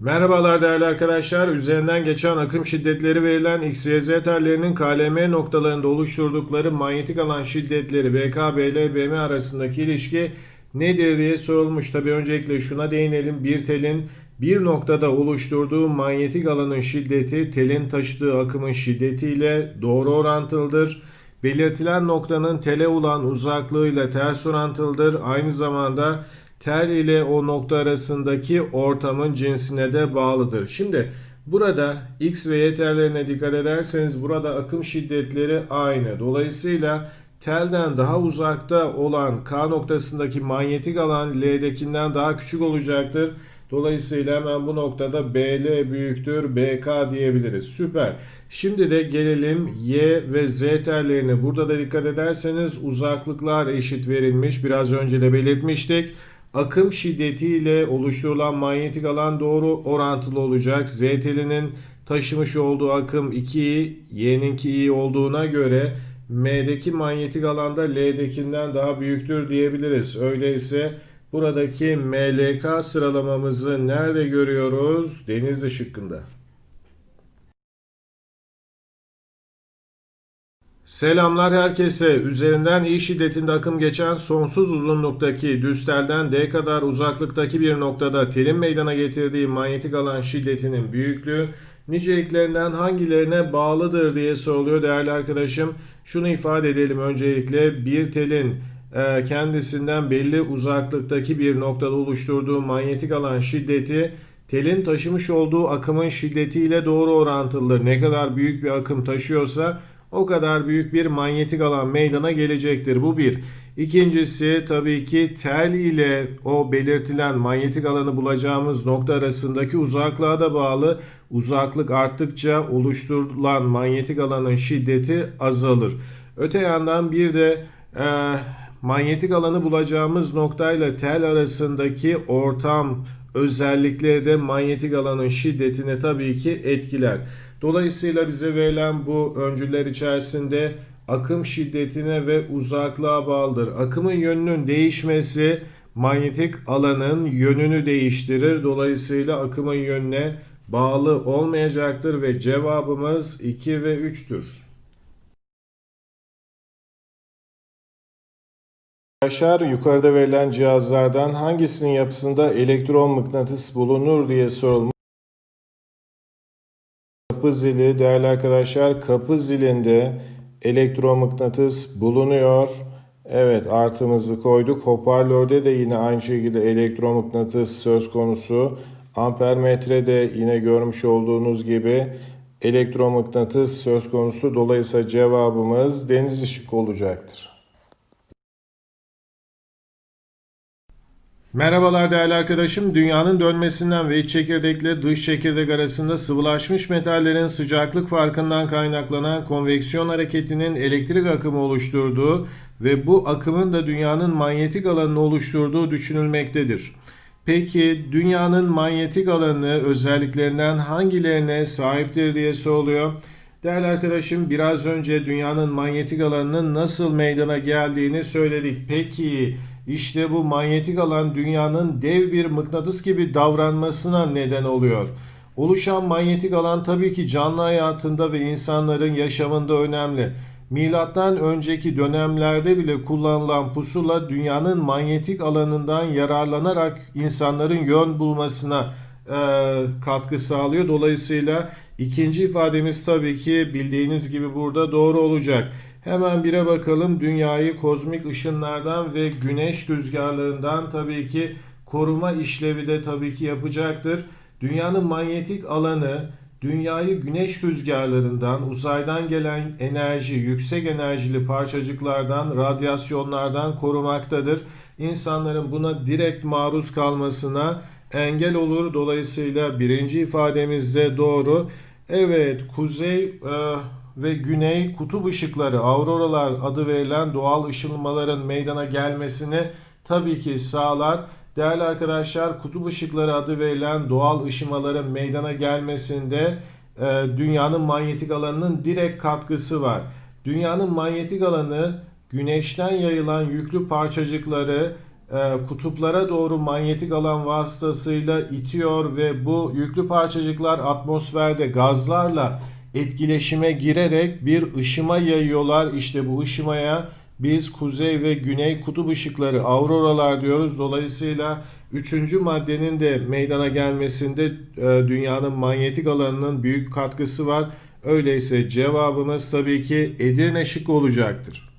Merhabalar değerli arkadaşlar. Üzerinden geçen akım şiddetleri verilen X, Y, Z tellerinin KLM noktalarında oluşturdukları manyetik alan şiddetleri BK, BL, BM arasındaki ilişki nedir diye sorulmuş. Tabi öncelikle şuna değinelim. Bir telin bir noktada oluşturduğu manyetik alanın şiddeti telin taşıdığı akımın şiddetiyle doğru orantılıdır. Belirtilen noktanın tele olan uzaklığıyla ters orantılıdır. Aynı zamanda tel ile o nokta arasındaki ortamın cinsine de bağlıdır. Şimdi burada X ve Y tellerine dikkat ederseniz burada akım şiddetleri aynı. Dolayısıyla telden daha uzakta olan K noktasındaki manyetik alan L'dekinden daha küçük olacaktır. Dolayısıyla hemen bu noktada BL büyüktür BK diyebiliriz. Süper. Şimdi de gelelim Y ve Z tellerine. Burada da dikkat ederseniz uzaklıklar eşit verilmiş. Biraz önce de belirtmiştik. Akım şiddetiyle oluşturulan manyetik alan doğru orantılı olacak. Z telinin taşımış olduğu akım 2i, Y'ninki i olduğuna göre M'deki manyetik alanda L'dekinden daha büyüktür diyebiliriz. Öyleyse buradaki MLK sıralamamızı nerede görüyoruz? Denizli şıkkında. Selamlar herkese. Üzerinden i şiddetinde akım geçen sonsuz uzunluktaki düz telden d kadar uzaklıktaki bir noktada telin meydana getirdiği manyetik alan şiddetinin büyüklüğü niceliklerinden hangilerine bağlıdır diye soruluyor değerli arkadaşım. Şunu ifade edelim öncelikle bir telin e, kendisinden belli uzaklıktaki bir noktada oluşturduğu manyetik alan şiddeti telin taşımış olduğu akımın şiddetiyle doğru orantılıdır. Ne kadar büyük bir akım taşıyorsa o kadar büyük bir manyetik alan meydana gelecektir. Bu bir. İkincisi tabii ki tel ile o belirtilen manyetik alanı bulacağımız nokta arasındaki uzaklığa da bağlı. Uzaklık arttıkça oluşturulan manyetik alanın şiddeti azalır. Öte yandan bir de e, manyetik alanı bulacağımız noktayla tel arasındaki ortam özellikleri de manyetik alanın şiddetini tabii ki etkiler. Dolayısıyla bize verilen bu öncüller içerisinde akım şiddetine ve uzaklığa bağlıdır. Akımın yönünün değişmesi manyetik alanın yönünü değiştirir. Dolayısıyla akımın yönüne bağlı olmayacaktır ve cevabımız 2 ve 3'tür. Arkadaşlar yukarıda verilen cihazlardan hangisinin yapısında elektron mıknatıs bulunur diye sorulmuş. Kapı zili değerli arkadaşlar kapı zilinde elektromıknatıs bulunuyor. Evet artımızı koyduk. Hoparlörde de yine aynı şekilde elektromıknatıs söz konusu. Ampermetrede yine görmüş olduğunuz gibi elektromıknatıs söz konusu. Dolayısıyla cevabımız deniz ışık olacaktır. Merhabalar değerli arkadaşım. Dünyanın dönmesinden ve iç çekirdekle dış çekirdek arasında sıvılaşmış metallerin sıcaklık farkından kaynaklanan konveksiyon hareketinin elektrik akımı oluşturduğu ve bu akımın da dünyanın manyetik alanını oluşturduğu düşünülmektedir. Peki dünyanın manyetik alanı özelliklerinden hangilerine sahiptir diye soruluyor. Değerli arkadaşım biraz önce dünyanın manyetik alanının nasıl meydana geldiğini söyledik. Peki işte bu manyetik alan dünyanın dev bir mıknatıs gibi davranmasına neden oluyor. Oluşan manyetik alan tabii ki canlı hayatında ve insanların yaşamında önemli. Milattan önceki dönemlerde bile kullanılan pusula dünyanın manyetik alanından yararlanarak insanların yön bulmasına e, katkı sağlıyor. Dolayısıyla ikinci ifademiz tabii ki bildiğiniz gibi burada doğru olacak. Hemen bire bakalım. Dünyayı kozmik ışınlardan ve güneş rüzgarlarından tabii ki koruma işlevi de tabii ki yapacaktır. Dünyanın manyetik alanı dünyayı güneş rüzgarlarından, uzaydan gelen enerji, yüksek enerjili parçacıklardan, radyasyonlardan korumaktadır. İnsanların buna direkt maruz kalmasına engel olur. Dolayısıyla birinci ifademizde doğru. Evet, kuzey e, ve güney kutup ışıkları, auroralar adı verilen doğal ışınmaların meydana gelmesini tabii ki sağlar. Değerli arkadaşlar, kutup ışıkları adı verilen doğal ışımaların meydana gelmesinde e, dünyanın manyetik alanının direkt katkısı var. Dünyanın manyetik alanı güneşten yayılan yüklü parçacıkları e, kutuplara doğru manyetik alan vasıtasıyla itiyor ve bu yüklü parçacıklar atmosferde gazlarla etkileşime girerek bir ışıma yayıyorlar. İşte bu ışımaya biz kuzey ve güney kutup ışıkları auroralar diyoruz. Dolayısıyla üçüncü maddenin de meydana gelmesinde e, dünyanın manyetik alanının büyük katkısı var. Öyleyse cevabımız tabii ki Edirne şıkkı olacaktır.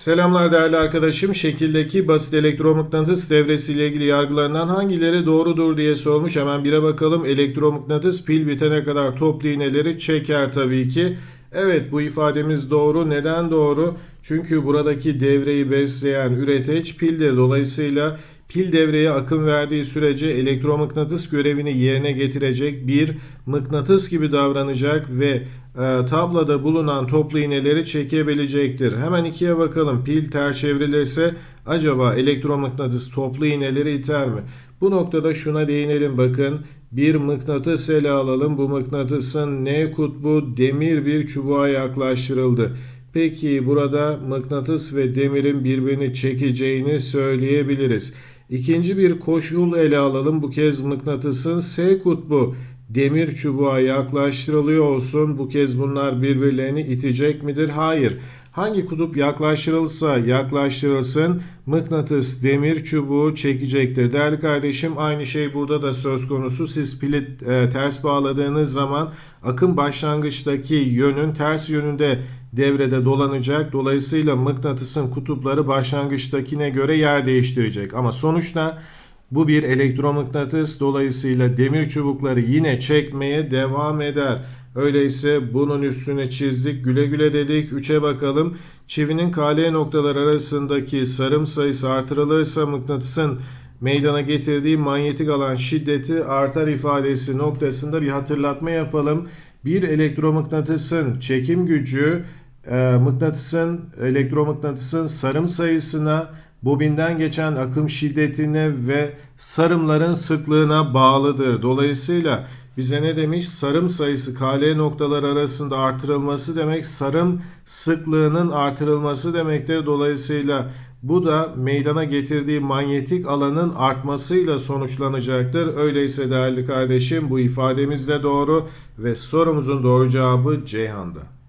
Selamlar değerli arkadaşım. Şekildeki basit elektromıknatıs devresiyle ilgili yargılarından hangileri doğrudur diye sormuş. Hemen bire bakalım. Elektromıknatıs pil bitene kadar toplu iğneleri çeker tabii ki. Evet bu ifademiz doğru. Neden doğru? Çünkü buradaki devreyi besleyen üreteç pildir. Dolayısıyla pil devreye akım verdiği sürece elektromıknatıs görevini yerine getirecek bir mıknatıs gibi davranacak ve e, tabloda bulunan toplu iğneleri çekebilecektir. Hemen ikiye bakalım. Pil ters çevrilirse acaba elektromıknatıs toplu iğneleri iter mi? Bu noktada şuna değinelim bakın. Bir mıknatıs ele alalım. Bu mıknatısın N kutbu demir bir çubuğa yaklaştırıldı. Peki burada mıknatıs ve demirin birbirini çekeceğini söyleyebiliriz. İkinci bir koşul ele alalım. Bu kez mıknatısın S kutbu demir çubuğa yaklaştırılıyor olsun. Bu kez bunlar birbirlerini itecek midir? Hayır. Hangi kutup yaklaştırılsa yaklaştırılsın mıknatıs demir çubuğu çekecektir. Değerli kardeşim aynı şey burada da söz konusu. Siz pili e, ters bağladığınız zaman akım başlangıçtaki yönün ters yönünde devrede dolanacak. Dolayısıyla mıknatısın kutupları başlangıçtakine göre yer değiştirecek. Ama sonuçta bu bir elektromıknatıs dolayısıyla demir çubukları yine çekmeye devam eder. Öyleyse bunun üstüne çizdik güle güle dedik. 3'e bakalım. Çivinin KL noktalar arasındaki sarım sayısı artırılırsa mıknatısın meydana getirdiği manyetik alan şiddeti artar ifadesi noktasında bir hatırlatma yapalım. Bir elektromıknatısın çekim gücü e, mıknatısın elektromıknatısın sarım sayısına bobinden geçen akım şiddetine ve sarımların sıklığına bağlıdır. Dolayısıyla bize ne demiş? Sarım sayısı KL noktalar arasında artırılması demek sarım sıklığının artırılması demektir. Dolayısıyla bu da meydana getirdiği manyetik alanın artmasıyla sonuçlanacaktır. Öyleyse değerli kardeşim bu ifademiz de doğru ve sorumuzun doğru cevabı Ceyhan'da.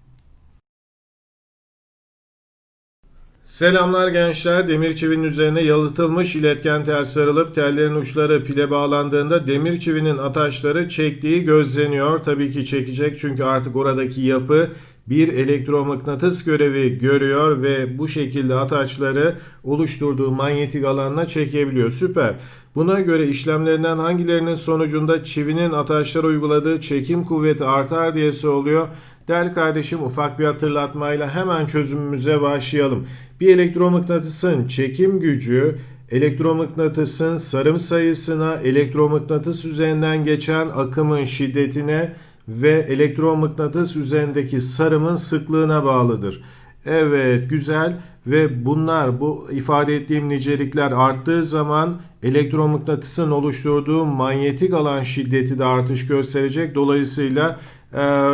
Selamlar gençler. Demir çivinin üzerine yalıtılmış iletken tel sarılıp tellerin uçları pile bağlandığında demir çivinin ataşları çektiği gözleniyor. Tabii ki çekecek çünkü artık oradaki yapı bir elektromıknatıs görevi görüyor ve bu şekilde ataçları oluşturduğu manyetik alanına çekebiliyor. Süper. Buna göre işlemlerinden hangilerinin sonucunda çivinin ataçlara uyguladığı çekim kuvveti artar diye soruluyor. Değerli kardeşim ufak bir hatırlatmayla hemen çözümümüze başlayalım. Bir elektromıknatısın çekim gücü elektromıknatısın sarım sayısına, elektromıknatıs üzerinden geçen akımın şiddetine ve elektromıknatıs üzerindeki sarımın sıklığına bağlıdır. Evet güzel ve bunlar bu ifade ettiğim nicelikler arttığı zaman elektromıknatısın oluşturduğu manyetik alan şiddeti de artış gösterecek. Dolayısıyla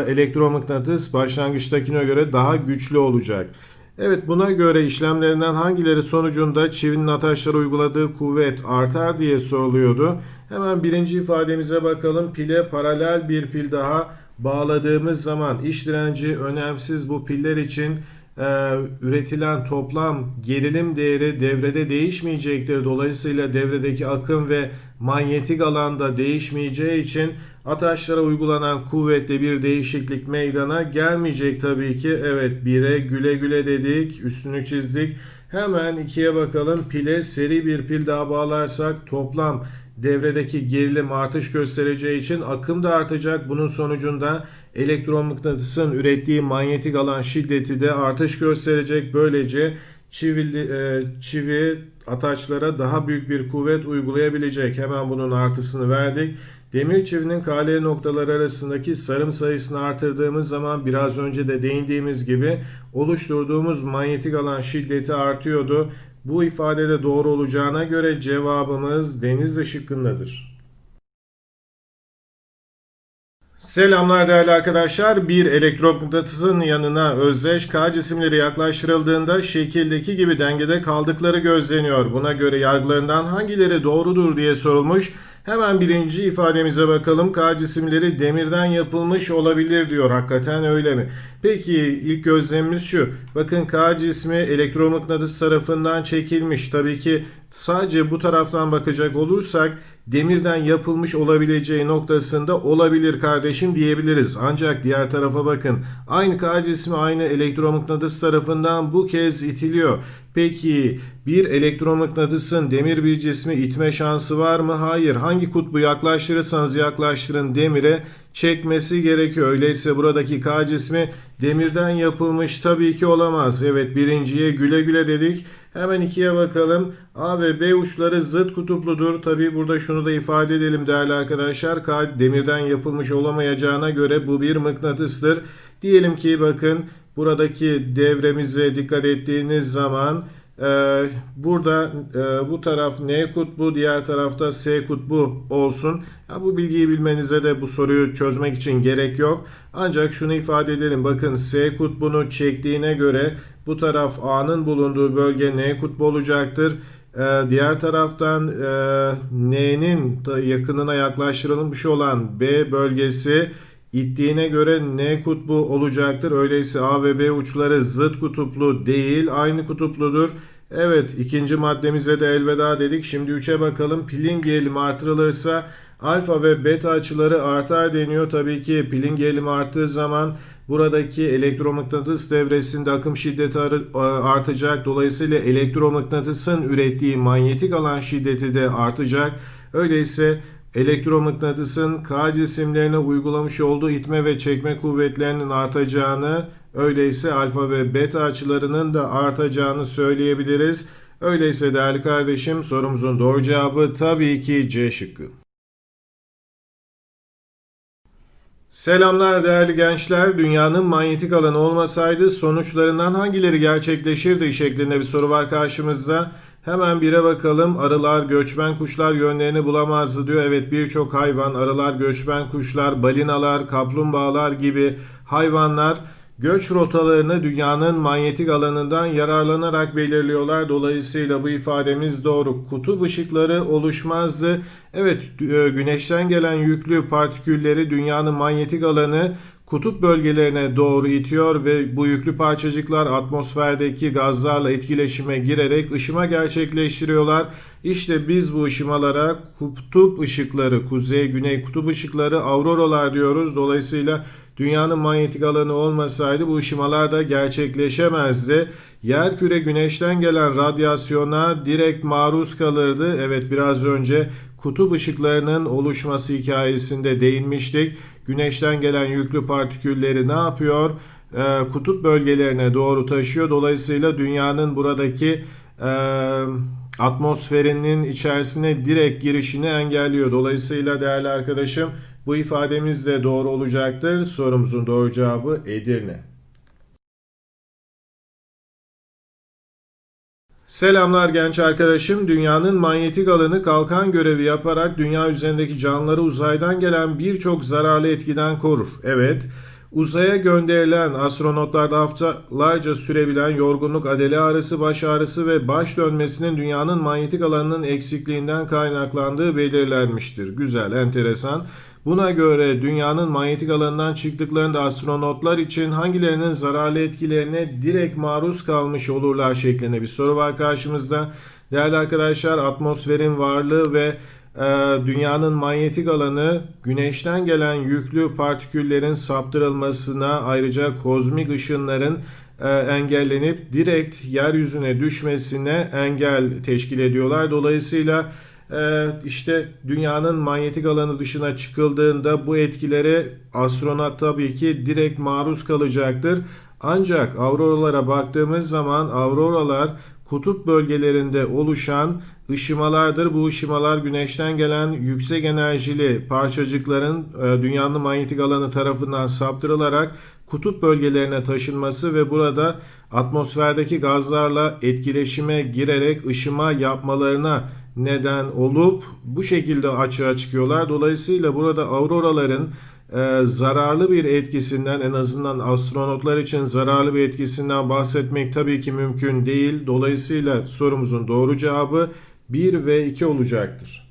elektromıknatıs başlangıçtakine göre daha güçlü olacak. Evet buna göre işlemlerinden hangileri sonucunda çivinin ataşlara uyguladığı kuvvet artar diye soruluyordu. Hemen birinci ifademize bakalım. Pile paralel bir pil daha bağladığımız zaman iş direnci önemsiz bu piller için e, üretilen toplam gerilim değeri devrede değişmeyecektir. Dolayısıyla devredeki akım ve manyetik alanda değişmeyeceği için ataşlara uygulanan kuvvette bir değişiklik meydana gelmeyecek tabii ki. Evet 1'e güle güle dedik. Üstünü çizdik. Hemen 2'ye bakalım. Pile seri bir pil daha bağlarsak toplam devredeki gerilim artış göstereceği için akım da artacak. Bunun sonucunda elektromıknatısın ürettiği manyetik alan şiddeti de artış gösterecek. Böylece çivi, e, çivi ataçlara daha büyük bir kuvvet uygulayabilecek. Hemen bunun artısını verdik. Demir çivinin KL noktaları arasındaki sarım sayısını artırdığımız zaman biraz önce de değindiğimiz gibi oluşturduğumuz manyetik alan şiddeti artıyordu. Bu ifadede doğru olacağına göre cevabımız Denizli şıkkındadır. Selamlar değerli arkadaşlar. Bir elektromıknatısın yanına özdeş K cisimleri yaklaştırıldığında şekildeki gibi dengede kaldıkları gözleniyor. Buna göre yargılarından hangileri doğrudur diye sorulmuş. Hemen birinci ifademize bakalım. K cisimleri demirden yapılmış olabilir diyor. Hakikaten öyle mi? Peki ilk gözlemimiz şu. Bakın K cismi elektromıknatıs tarafından çekilmiş. Tabii ki sadece bu taraftan bakacak olursak demirden yapılmış olabileceği noktasında olabilir kardeşim diyebiliriz. Ancak diğer tarafa bakın. Aynı K cismi aynı elektromıknatıs tarafından bu kez itiliyor. Peki bir elektromıknatısın demir bir cismi itme şansı var mı? Hayır. Hangi kutbu yaklaştırırsanız yaklaştırın demire çekmesi gerekiyor. Öyleyse buradaki K cismi demirden yapılmış tabii ki olamaz. Evet birinciye güle güle dedik. Hemen ikiye bakalım. A ve B uçları zıt kutupludur. Tabii burada şunu da ifade edelim değerli arkadaşlar. K demirden yapılmış olamayacağına göre bu bir mıknatıstır. Diyelim ki bakın buradaki devremize dikkat ettiğiniz zaman burada e, bu taraf N kutbu diğer tarafta S kutbu olsun. Ya bu bilgiyi bilmenize de bu soruyu çözmek için gerek yok. Ancak şunu ifade edelim. Bakın S kutbunu çektiğine göre bu taraf A'nın bulunduğu bölge N kutbu olacaktır. Ee, diğer taraftan e, N'nin yakınına yaklaştırılmış olan B bölgesi ittiğine göre N kutbu olacaktır. Öyleyse A ve B uçları zıt kutuplu değil, aynı kutupludur. Evet ikinci maddemize de elveda dedik. Şimdi 3'e bakalım. Pilin gerilimi artırılırsa alfa ve beta açıları artar deniyor. Tabii ki pilin gerilimi arttığı zaman buradaki elektromıknatıs devresinde akım şiddeti artacak. Dolayısıyla elektromıknatısın ürettiği manyetik alan şiddeti de artacak. Öyleyse elektromıknatısın K cisimlerine uygulamış olduğu itme ve çekme kuvvetlerinin artacağını, öyleyse alfa ve beta açılarının da artacağını söyleyebiliriz. Öyleyse değerli kardeşim sorumuzun doğru cevabı tabii ki C şıkkı. Selamlar değerli gençler. Dünyanın manyetik alanı olmasaydı sonuçlarından hangileri gerçekleşirdi şeklinde bir soru var karşımızda. Hemen bire bakalım. Arılar, göçmen kuşlar yönlerini bulamazdı diyor. Evet birçok hayvan, arılar, göçmen kuşlar, balinalar, kaplumbağalar gibi hayvanlar göç rotalarını dünyanın manyetik alanından yararlanarak belirliyorlar. Dolayısıyla bu ifademiz doğru. Kutup ışıkları oluşmazdı. Evet güneşten gelen yüklü partikülleri dünyanın manyetik alanı kutup bölgelerine doğru itiyor ve bu yüklü parçacıklar atmosferdeki gazlarla etkileşime girerek ışıma gerçekleştiriyorlar. İşte biz bu ışımalara kutup ışıkları, kuzey güney kutup ışıkları auroralar diyoruz. Dolayısıyla dünyanın manyetik alanı olmasaydı bu ışımalar da gerçekleşemezdi. Yer küre güneşten gelen radyasyona direkt maruz kalırdı. Evet biraz önce kutup ışıklarının oluşması hikayesinde değinmiştik. Güneşten gelen yüklü partikülleri ne yapıyor? E, kutup bölgelerine doğru taşıyor. Dolayısıyla dünyanın buradaki e, atmosferinin içerisine direkt girişini engelliyor. Dolayısıyla değerli arkadaşım bu ifademiz de doğru olacaktır. Sorumuzun doğru cevabı Edirne. Selamlar genç arkadaşım. Dünyanın manyetik alanı kalkan görevi yaparak dünya üzerindeki canlıları uzaydan gelen birçok zararlı etkiden korur. Evet, uzaya gönderilen astronotlarda haftalarca sürebilen yorgunluk, adeli ağrısı, baş ağrısı ve baş dönmesinin dünyanın manyetik alanının eksikliğinden kaynaklandığı belirlenmiştir. Güzel, enteresan. Buna göre dünyanın manyetik alanından çıktıklarında astronotlar için hangilerinin zararlı etkilerine direkt maruz kalmış olurlar şeklinde bir soru var karşımızda. Değerli arkadaşlar atmosferin varlığı ve e, dünyanın manyetik alanı güneşten gelen yüklü partiküllerin saptırılmasına ayrıca kozmik ışınların e, engellenip direkt yeryüzüne düşmesine engel teşkil ediyorlar. Dolayısıyla işte dünyanın manyetik alanı dışına çıkıldığında bu etkilere astronot tabii ki direkt maruz kalacaktır. Ancak auroralara baktığımız zaman auroralar kutup bölgelerinde oluşan ışımalardır. Bu ışımalar güneşten gelen yüksek enerjili parçacıkların e, dünyanın manyetik alanı tarafından saptırılarak kutup bölgelerine taşınması ve burada atmosferdeki gazlarla etkileşime girerek ışıma yapmalarına neden olup bu şekilde açığa çıkıyorlar. Dolayısıyla burada auroraların e, zararlı bir etkisinden en azından astronotlar için zararlı bir etkisinden bahsetmek tabii ki mümkün değil. Dolayısıyla sorumuzun doğru cevabı 1 ve 2 olacaktır.